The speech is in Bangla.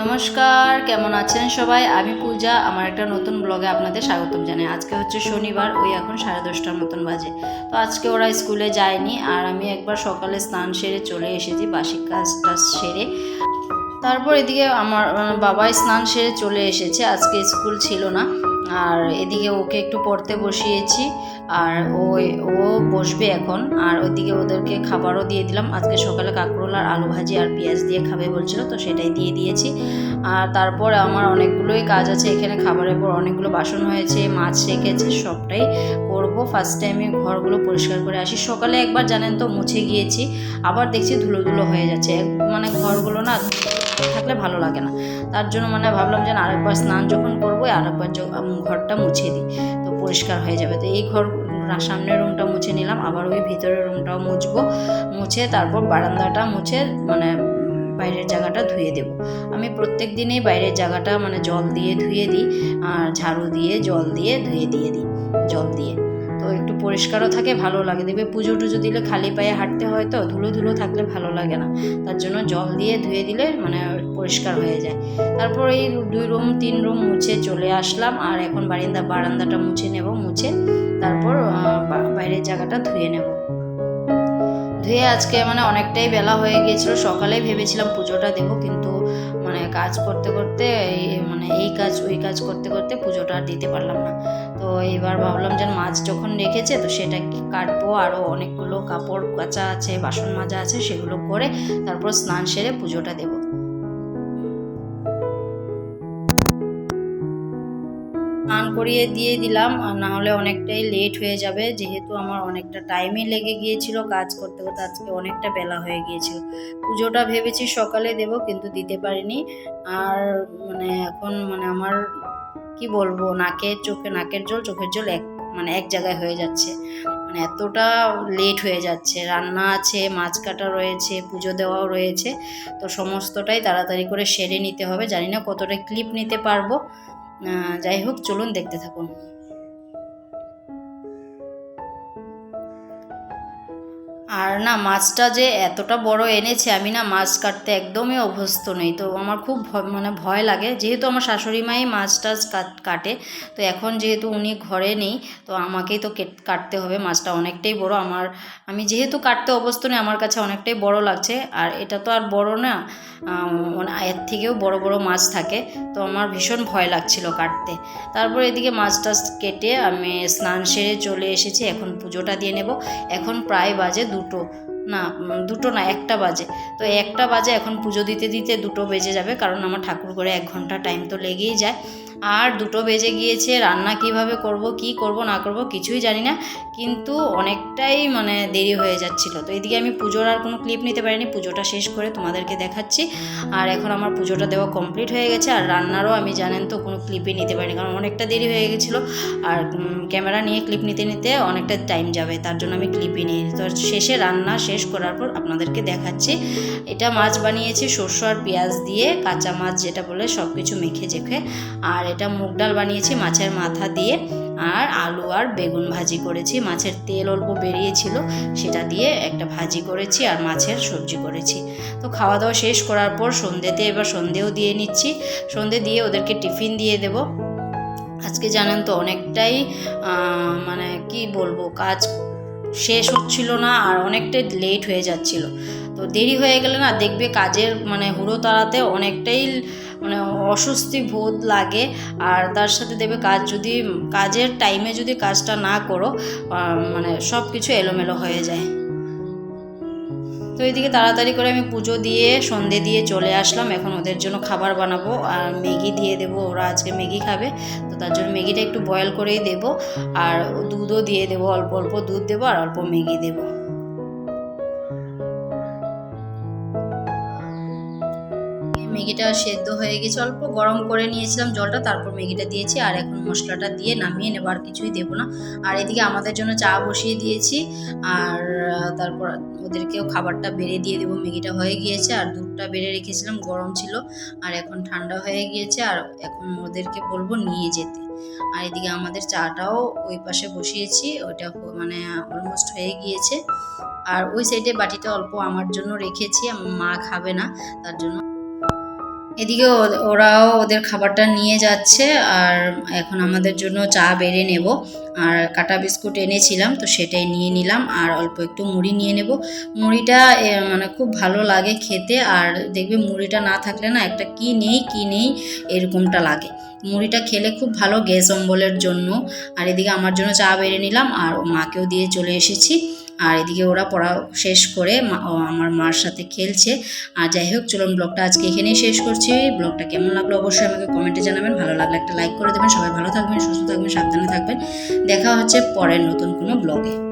নমস্কার, কেমন আছেন সবাই? আমি পূজা, আমার একটা নতুন ব্লগে আপনাদের স্বাগতম জানাই। আজকে হচ্ছে শনিবার, ওই এখন সাড়ে দশটার মতন বাজে। তো আজকে ওরা স্কুলে যায়নি, আর আমি একবার সকালে স্নান সেরে চলে এসেছি, বাসিক কাজটা সেরে। তারপর এদিকে আমার বাবা বাবাই স্নান সেরে চলে এসেছে, আজকে স্কুল ছিল না। আর এদিকে ওকে একটু পড়তে বসিয়েছি, আর ও ও বসবে এখন। আর ওইদিকে ওদেরকে খাবারও দিয়ে দিলাম। আজকে সকালে কাঁকরোল আর আলু ভাজি আর পেঁয়াজ দিয়ে খাবে বলছিল, তো সেটাই দিয়ে দিয়েছি। আর তারপর আমার অনেকগুলোই কাজ আছে। এখানে খাবারের পর অনেকগুলো বাসন হয়েছে, মাছ রেখেছে, সবটাই করব। ফার্স্ট টাইমে ঘরগুলো পরিষ্কার করে আসি। সকালে একবার জানেন তো, মুছে গিয়েছি। আবার দেখছি ধুলো ধুলো হয়ে যাচ্ছে। মানে ঘরগুলো না থাকলে ভালো লাগে না। তার জন্য মানে ভাবলাম যে আরেকবার স্নান যখন করব, আরেকবার ঘরটা মুছে দিই। তো পরিষ্কার হয়ে যাবে। তো এই ঘর সামনের রুমটা মুছে নিলাম। আবার ওই ভিতরের রুমটাও মুছবো। মুছে তারপর বারান্দাটা মুছে মানে বাইরের জায়গাটা ধুয়ে দেব। আমি প্রত্যেক দিনেই বাইরের জায়গাটা মানে জল দিয়ে ধুয়ে দিই। আর ঝাড়ু দিয়ে জল দিয়ে ধুয়ে দিয়ে দিই। জল দিয়ে। একটু পরিষ্কারও থাকে ভালো লাগে। দেখবে পুজো টুজো দিলে খালি পায়ে হাঁটতে হয় তো, ধুলো ধুলো থাকলে ভালো লাগে না। তার জন্য জল দিয়ে ধুয়ে দিলে মানে পরিষ্কার হয়ে যায়। তারপর এই দুই রুম, তিন রুম মুছে চলে আসলাম। আর এখন বারিন্দা, বারান্দাটা মুছে নেব, মুছে তারপর বাইরের জায়গাটা ধুয়ে নেব। ধুয়ে আজকে মানে অনেকটাই বেলা হয়ে গিয়েছিল। সকালেই ভেবেছিলাম পুজোটা দেবো, কিন্তু মানে কাজ করতে করতে মানে এই কাজ, ওই কাজ করতে করতে পুজোটা আর দিতে পারলাম না। এবার ভাবলাম যে মাছ যখন রেখেছে তো সেটা কাটবো? আরও অনেকগুলো কাপড় কাচা আছে, বাসন মাজা আছে, সেগুলো করে তারপর স্নান সেরে পুজোটা দেবো। স্নান করিয়ে দিয়ে দিলাম, আর না হলে অনেকটাই লেট হয়ে যাবে। যেহেতু আমার অনেকটা টাইমই লেগে গিয়েছিল কাজ করতে করতে, আজকে অনেকটা বেলা হয়ে গিয়েছিল। পুজোটা ভেবেছি সকালে দেব, কিন্তু দিতে পারিনি। আর মানে এখন মানে আমার, কি বলব, নাকের চোখে, নাকের জল, চোখের জল এক মানে এক জায়গায় হয়ে যাচ্ছে। মানে এতটা লেট হয়ে যাচ্ছে। রান্না আছে, মাছ কাটা রয়েছে, পুজো দেওয়াও রয়েছে। তো সমস্তটাই তাড়াতাড়ি করে সেরে নিতে হবে। জানি না কতটা ক্লিপ নিতে পারব। যাই হোক, চলুন দেখতে থাকুন। আর না, মাছটা যে এতটা বড় এনেছে, আমি না মাছ কাটতে একদমই অভ্যস্ত নই। তো আমার খুব মানে ভয় লাগে। যেহেতু আমার শাশুড়ি মাই মাছ টাছ কাটে তো এখন যেহেতু উনি ঘরে নেই, তো আমাকেই তো কেট- কাটতে হবে। মাছটা অনেকটাই বড়। আমার, আমি যেহেতু কাটতে অভ্যস্ত নই, আমার কাছে অনেকটাই বড় লাগছে। আর এটা তো আর বড় না মানে এর থেকেও বড় বড় মাছ থাকে। তো আমার ভীষণ ভয় লাগছিল কাটতে। তারপর এদিকে মাছ টাছ কেটে আমি স্নান সেরে চলে এসেছি, এখন পুজোটা দিয়ে নেব। এখন প্রায় বাজে দুটো। না দুটো না, একটা বাজে। তো একটা বাজে, এখন পুজো দিতে দিতে দুটো বেজে যাবে, কারণ আমার ঠাকুর করে এক ঘণ্টা টাইম তো লেগেই যায়। আর দুটো বেজে গিয়েছে, রান্না কীভাবে করব, কি করব, না করব কিছুই জানি না, কিন্তু অনেকটাই মানে দেরি হয়ে যাচ্ছিল। তো এদিকে আমি পুজোর আর কোনো ক্লিপ নিতে পারিনি, পুজোটা শেষ করে তোমাদেরকে দেখাচ্ছি। আর এখন আমার পুজোটা দেওয়া কমপ্লিট হয়ে গেছে, আর রান্নারও আমি জানেন তো কোনো ক্লিপই নিতে পারিনি, কারণ অনেকটা দেরি হয়ে গেছিল। আর ক্যামেরা নিয়ে ক্লিপ নিতে নিতে অনেকটা টাইম যাবে, তার জন্য আমি ক্লিপই নিই তো শেষে রান্না শেষ করার পর আপনাদেরকে দেখাচ্ছি। এটা মাছ বানিয়েছি, সর্ষে আর পেঁয়াজ দিয়ে, কাঁচা মাছ যেটা বলে সব কিছু মেখে জেখে আর এটা মুগ ডাল বানিয়েছি, মাছের মাথা দিয়ে, আর আলু আর বেগুন ভাজি করেছি। মাছের তেল অল্প বেরিয়েছিল, সেটা দিয়ে একটা ভাজি করেছি আর মাছের সবজি করেছি। তো খাওয়া দাওয়া শেষ করার পর সন্ধ্যেতে এবার সন্ধেও দিয়ে নিচ্ছি। সন্ধে দিয়ে ওদেরকে টিফিন দিয়ে দেব। আজকে জানেন তো অনেকটাই মানে কি বলব, কাজ শেষ হচ্ছিল না আর অনেকটাই লেট হয়ে যাচ্ছিল। তো দেরি হয়ে গেলে না দেখবে কাজের মানে হুড়ো তাড়াতে অনেকটাই মানে অস্বস্তি বোধ লাগে। আর তার সাথে দেবে কাজ যদি, কাজের টাইমে যদি কাজটা না করো মানে সব কিছু এলোমেলো হয়ে যায়। তো এইদিকে তাড়াতাড়ি করে আমি পুজো দিয়ে, সন্ধে দিয়ে চলে আসলাম। এখন ওদের জন্য খাবার বানাবো। আর ম্যাগি দিয়ে দেবো, ওরা আজকে ম্যাগি খাবে। তো তার জন্য ম্যাগিটা একটু বয়েল করেই দেবো। আর দুধও দিয়ে দেবো, অল্প অল্প দুধ দেবো আর অল্প ম্যাগি দেবো। ম্যাগিটা সেদ্ধ হয়ে গেছে। অল্প গরম করে নিয়েছিলাম জলটা, তারপর ম্যাগিটা দিয়েছি আর এখন মশলাটা দিয়ে নামিয়ে নেব, আর কিছুই দেবো না। আর এদিকে আমাদের জন্য চা বসিয়ে দিয়েছি, আর তারপর ওদেরকেও খাবারটা বেড়ে দিয়ে দেবো। ম্যাগিটা হয়ে গিয়েছে, আর দুধটা বেড়ে রেখেছিলাম, গরম ছিল, আর এখন ঠান্ডা হয়ে গিয়েছে, আর এখন ওদেরকে বলব নিয়ে যেতে। আর এদিকে আমাদের চাটাও ওই পাশে বসিয়েছি, ওইটা মানে অলমোস্ট হয়ে গিয়েছে। আর ওই সাইডে বাটিটা অল্প আমার জন্য রেখেছি মা খাবে না, তার জন্য এদিকে ওরাও ওদের খাবারটা নিয়ে যাচ্ছে আর এখন আমাদের জন্য চা বেড়ে নেব। আর কাটা বিস্কুট এনেছিলাম তো সেটাই নিয়ে নিলাম আর অল্প একটু মুড়ি নিয়ে নেব। মুড়িটা মানে খুব ভালো লাগে খেতে আর দেখবে মুড়িটা না থাকলে না একটা কি নেই কি নেই এরকমটা লাগে। মুড়িটা খেলে খুব ভালো গ্যাস অম্বলের জন্য। আর এদিকে আমার জন্য চা বেড়ে নিলাম আর মাকেও দিয়ে চলে এসেছি। আর এদিকে ওরা পড়া শেষ করে আমার মার সাথে খেলছে। আর যাই হোক, চলুন ব্লগটা আজকে এখানেই শেষ করছি। ব্লগটা কেমন লাগল অবশ্যই আমাকে কমেন্টে জানাবেন। ভালো লাগলে একটা লাইক করে দেবেন। সবাই ভালো থাকবেন, সুস্থ থাকবেন, সাবধানে থাকবেন। দেখা হচ্ছে পরের নতুন কোনো ব্লগে।